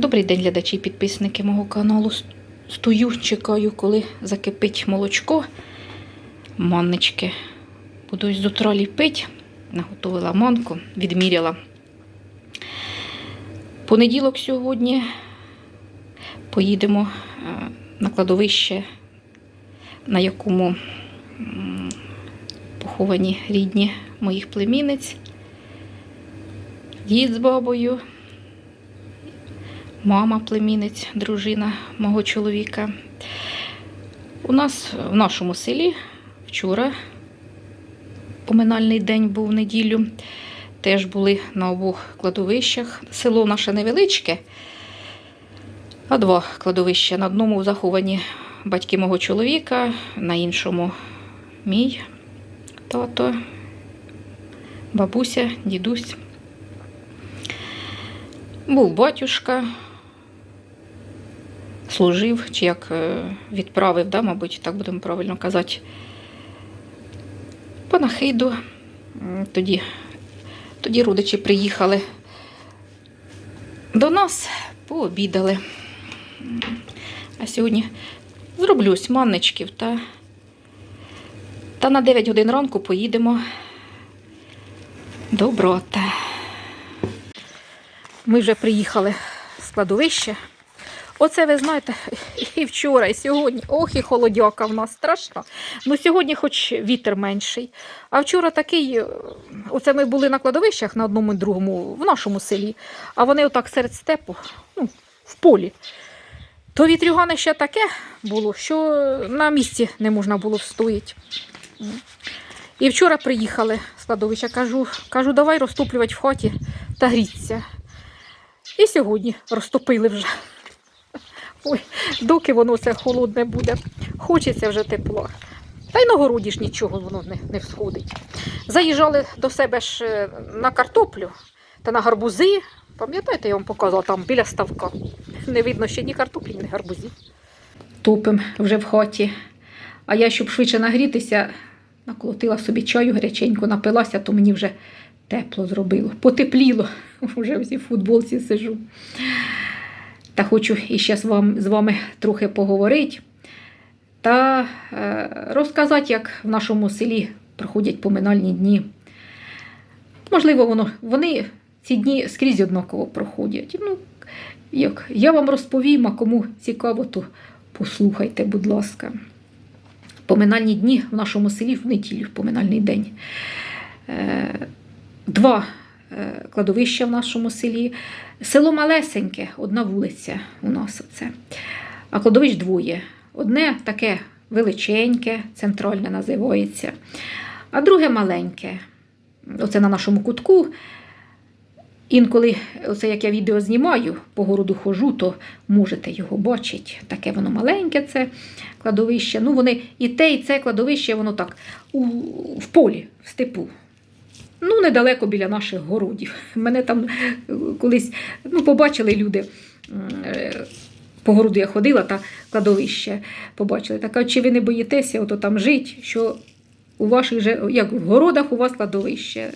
Добрий день, глядачі і підписники мого каналу. Стою, чекаю, коли закипить молочко. Маннички. Буду з утра ліпити. Наготовила манку, відміряла. Понеділок сьогодні поїдемо е, на кладовище, на якому поховані рідні моїх племінниць. Дід з бабою, мама племінець, дружина мого чоловіка. У нас в нашому селі вчора поминальний день був неділю. Теж були на обох кладовищах. Село наше невеличке, а два кладовища. На одному заховані батьки мого чоловіка, на іншому мій тато, бабуся, дідусь. Був батюшка, служив, чи як е, відправив, да, мабуть, так будемо правильно казати, панахиду. Тоді, тоді родичі приїхали до нас, пообідали. А сьогодні зроблю манничків та, та на 9 годин ранку поїдемо до брата. Ми вже приїхали з кладовища. Оце ви знаєте, і вчора, і сьогодні. Ох, і холодяка в нас страшна. Ну сьогодні хоч вітер менший. А вчора такий, е, оце ми були на кладовищах на одному і другому в нашому селі, а вони отак серед степу, ну, в полі. То вітрюгане ще таке було, що на місці не можна було встояти. І вчора приїхали з кладовища. Кажу, кажу, давай розтоплювати в хаті та гріться. І сьогодні розтопили вже. Ой, доки воно це холодне буде. Хочеться вже тепло. Та й на городі ж нічого воно не, не всходить. Заїжджали до себе ж е, на картоплю та на гарбузи. Пам'ятаєте, я вам показувала там біля ставка. Не видно ще ні картоплі, ні гарбузів. Топим вже в хаті. А я, щоб швидше нагрітися, наколотила собі чаю гаряченько, напилася, то мені вже тепло зробило. Потепліло. Вже всі в футболці сижу. Та хочу іще з вами, трохи поговорити та е, розказати, як в нашому селі проходять поминальні дні. Можливо, воно, вони ці дні скрізь однаково проходять. Ну, як, я вам розповім, а кому цікаво, то послухайте, будь ласка. Поминальні дні в нашому селі в неділю, в поминальний день. Е, Два е, кладовища в нашому селі. Село малесеньке, одна вулиця у нас оце. А кладовищ двоє. Одне таке величеньке, центральне називається, а друге маленьке. Оце на нашому кутку. Інколи, оце як я відео знімаю, по городу хожу, то можете його бачити. Таке воно маленьке, це кладовище. Ну, вони і те, і це кладовище, воно так у, в полі, в степу. Ну, недалеко біля наших городів. Мене там е, колись ну, побачили люди. е, По городу я ходила та кладовище побачили. Так, чи ви не боїтеся ото там жити, що у ваших же, як в городах у вас кладовище?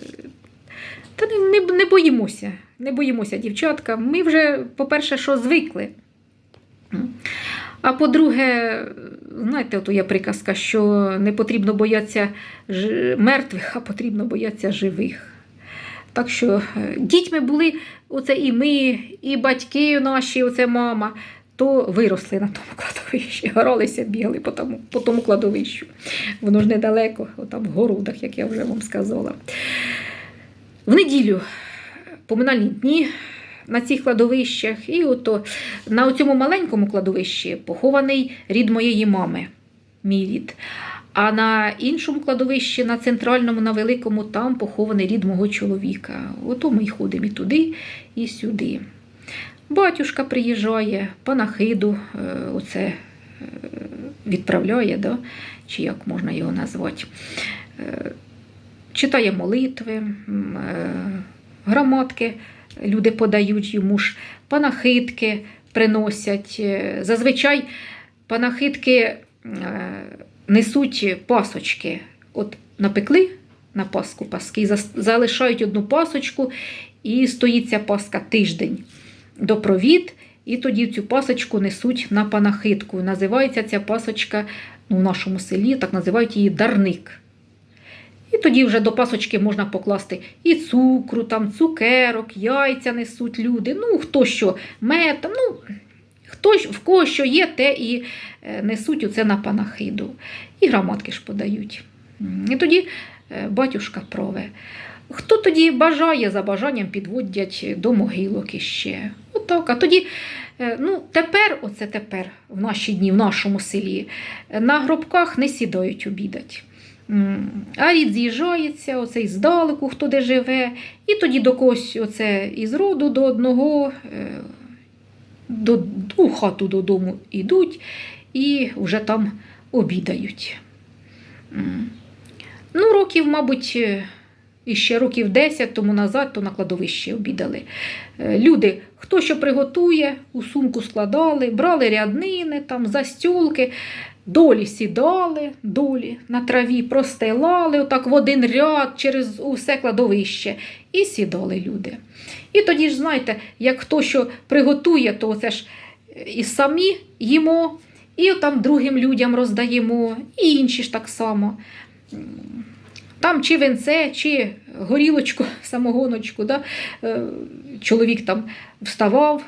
Та не, не, не боїмося, не боїмося, дівчатка. Ми вже, по-перше, що звикли. А по-друге, знаєте, ото є приказка, що не потрібно боятися мертвих, а потрібно боятися живих. Так що е, дітьми були оце і ми, і батьки наші, оце мама, то виросли на тому кладовищі, гралися, бігали по тому, по тому кладовищу. Воно ж недалеко, отам в городах, як я вже вам сказала. В неділю поминальні дні на цих кладовищах, і ото на цьому маленькому кладовищі похований рід моєї мами, мій рід. А на іншому кладовищі, на центральному, на великому, там похований рід мого чоловіка. Ото ми й ходимо і туди, і сюди. Батюшка приїжджає, панахиду е, оце е, відправляє, да? чи як можна його назвати. Е, Читає молитви, граматки люди подають йому ж, панахидки приносять. Е, Зазвичай панахидки е, несуть пасочки. От напекли на Пасху паски, залишають одну пасочку, і стоїть ця паска тиждень до провід, і тоді цю пасочку несуть на панахидку. Називається ця пасочка ну, в нашому селі, так називають її дарник. І тоді вже до пасочки можна покласти і цукру, там, цукерок, яйця несуть люди. Ну, хто що, мед, ну, хто, в кого що є, те і е, несуть оце на панахиду. І граматки ж подають. І тоді е, батюшка прове. Хто тоді бажає, за бажанням підводять до могилок іще. Отак. А тоді, е, ну, тепер, оце тепер, в наші дні, в нашому селі, на гробках не сідають обідать. А рід з'їжджається, оцей здалеку, хто де живе, і тоді до когось оце із роду до одного е, до, у хату додому йдуть і вже там обідають. Ну, років, мабуть, е, іще років 10 тому назад, то на кладовищі обідали. Е, Люди, хто що приготує, у сумку складали, брали ряднини, там, застілки, долі сідали, долі на траві простилали отак в один ряд через усе кладовище і сідали люди. І тоді ж, знаєте, як хто що приготує, то це ж е, і самі їмо, і там другим людям роздаємо, і інші ж так само. Там чи венце, чи горілочку, самогоночку. Да? Е, Чоловік там вставав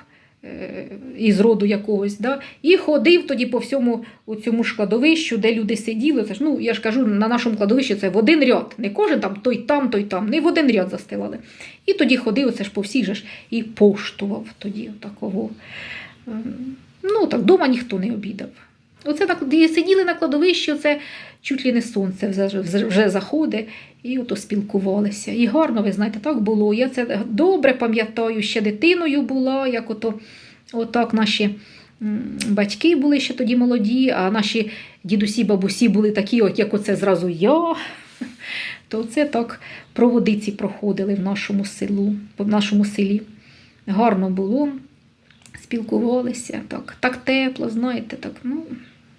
із роду якогось, да? і ходив тоді по всьому цьому ж кладовищу, де люди сиділи. Це ж, ну, я ж кажу, на нашому кладовищі це в один ряд. Не кожен там той там, той там, не в один ряд застилали. І тоді ходив, це ж по всіх же ж і поштував тоді такого. Ем, Ну так, вдома ніхто не обідав. Оце сиділи на кладовищі, оце чуть ли не сонце вже заходить, і ото спілкувалися. І гарно, ви знаєте, так було. Я це добре пам'ятаю, ще дитиною була, як ото отак наші батьки були ще тоді молоді, а наші дідусі, бабусі були такі, от як оце зразу я. То це так проводиці проходили в нашому селу, в нашому селі. Гарно було, спілкувалися, так, так тепло, знаєте, так, ну,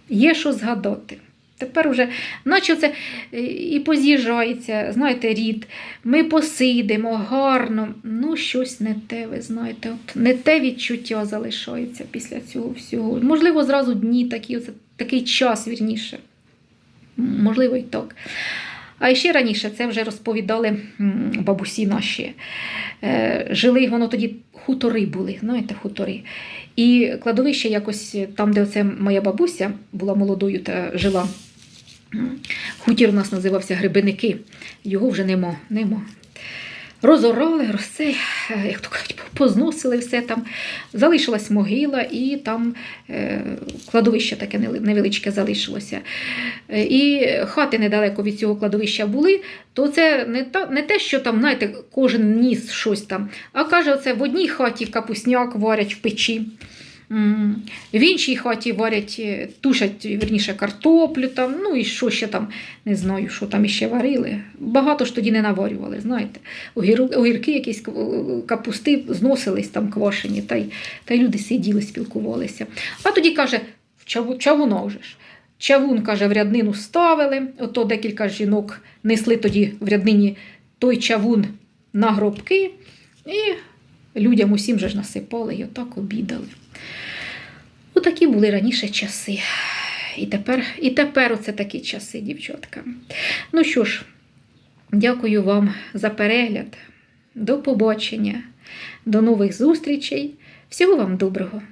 є що згадати. Тепер уже, наче це е, і поз'їжджається, знаєте, рід, ми посидимо гарно, ну щось не те, ви знаєте, от не те відчуття залишається після цього всього. Можливо, зразу дні такі, оце, такий час вірніше. Можливо, і так. А ще раніше це вже розповідали бабусі наші. Е, Жили воно тоді хутори були, знаєте, хутори. І кладовище якось там, де оце моя бабуся була молодою та жила. Хутір у нас називався Грибиники. Його вже нема. нема. Розорали, розце, як то кажуть, позносили все там. Залишилась могила, і там е, кладовище таке невеличке залишилося. Е, І хати недалеко від цього кладовища були, то це не, та, не те, що там, знаєте, кожен ніс щось там, а каже, оце в одній хаті капусняк варять в печі. В іншій хаті варять, е, тушать, вірніше, картоплю, там, ну і що ще там, не знаю, що там іще варили. Багато ж тоді не наварювали, знаєте. Огірки якісь капусти зносились там квашені, та й, та й люди сиділи, спілкувалися. А тоді каже, чавуна вже. Чавун, каже, в ряднину ставили, ото декілька жінок несли тоді в ряднині той чавун на гробки, і людям усім же ж насипали і отак обідали. Отакі були раніше часи. І тепер, і тепер оце такі часи, дівчатка. Ну що ж, дякую вам за перегляд. До побачення, до нових зустрічей. Всього вам доброго!